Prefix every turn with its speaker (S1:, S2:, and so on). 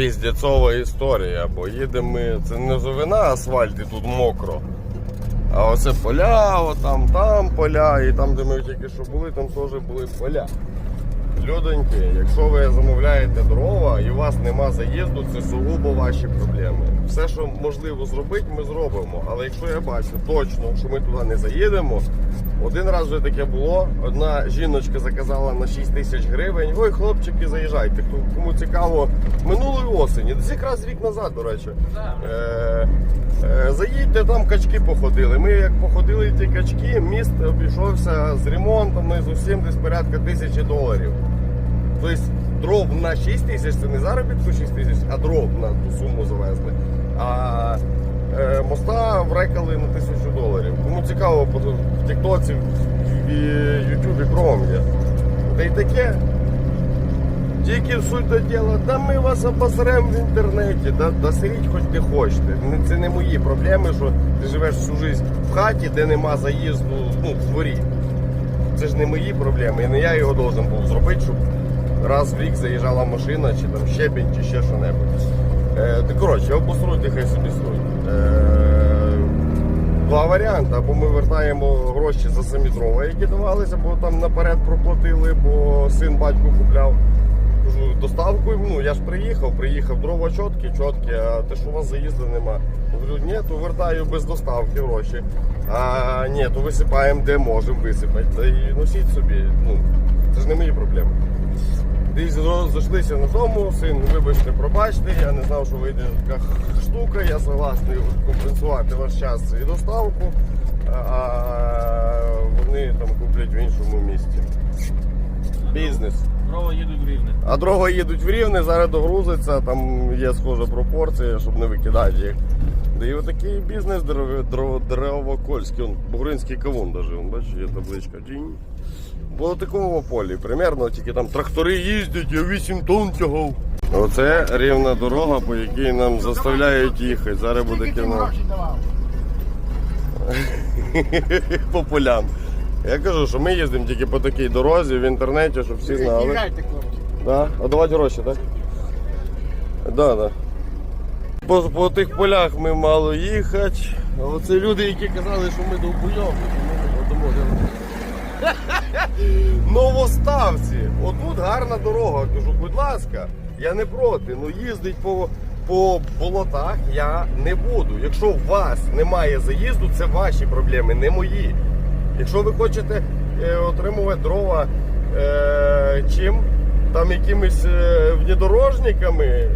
S1: піздецова історія, бо їдемо ми, це не зовина асфальт і тут мокро. А оце поля, отам, там поля, і там, де ми тільки що були, там теж були поля. Людоньки, якщо ви замовляєте дрова і у вас нема заїзду, це сугубо ваші проблеми. Все, що можливо зробити, ми зробимо. Але якщо я бачу точно, що ми туди не заїдемо, один раз вже таке було. Одна жіночка заказала на 6 тисяч гривень. Ой, хлопчики, заїжджайте. Кому цікаво, минулої осені, десь якраз рік назад, до речі. Е, е, заїдьте, там качки походили. Ми як походили ті качки, міст обійшовся з ремонтом і з усім десь порядка тисячі доларів. Тобто дров на 6 тисяч це не заробітку 6 тисяч, а дров на ту суму завезли. А е, моста врекали на тисячу доларів. Цікаво, в Тіктоці, в Ютубі кром є. Та й таке. Тільки суть до діла, та ми вас обосремо в інтернеті, да, да сидіть хоч де хочете. Це не мої проблеми, що ти живеш всю життя в хаті, де нема заїзду ну, в дворі. Це ж не мої проблеми, і не я його должен був зробити, щоб раз в рік заїжджала машина, чи там щебінь, чи ще що-небудь. Е, коротше, обосруйте, хай собі сруть. Е, варіанти. Або ми вертаємо гроші за самі дрова, які давалися, бо там наперед проплатили, бо син батьку купляв. Кажу, доставку, ну я ж приїхав, приїхав, дрова чіткі, чіткі, а те, що у вас заїзду нема. Говорю, ні, то вертаю без доставки гроші. А ні, то висипаємо де можемо висипати. Та і носіть собі. Ну, це ж не мої проблеми. Десь зайшлися на тому, син, вибачте, пробачте, я не знав, що вийде така штука, я согласний компенсувати ваш час і доставку, а вони там куплять в іншому місті. Бізнес.
S2: Дрова їдуть в рівне.
S1: А дрова їдуть в рівне, зараз догрузиться, там є схожа пропорція, щоб не викидати їх. Да і отакий бізнес дерев- дерев- деревокольський, он бугринський кавун даже, он, бачиш, є табличка. Тінь. Було такому полі, примерно, тільки там трактори їздять, я 8 тонн тягав. Оце рівна дорога, по якій нам заставляють їхати. Зараз буде кіно. по полям. Я кажу, що ми їздимо тільки по такій дорозі в інтернеті, щоб всі знали. Да? А давати гроші, так? Да, да. По, по тих полях ми мало їхати. А оце люди, які казали, що ми довбойовки, то Новоставці. Отут гарна дорога. Кажу, будь ласка, я не проти. Ну їздить по, по болотах я не буду. Якщо у вас немає заїзду, це ваші проблеми, не мої. Якщо ви хочете е, отримувати дрова е, чим? Там якимись е, внедорожниками,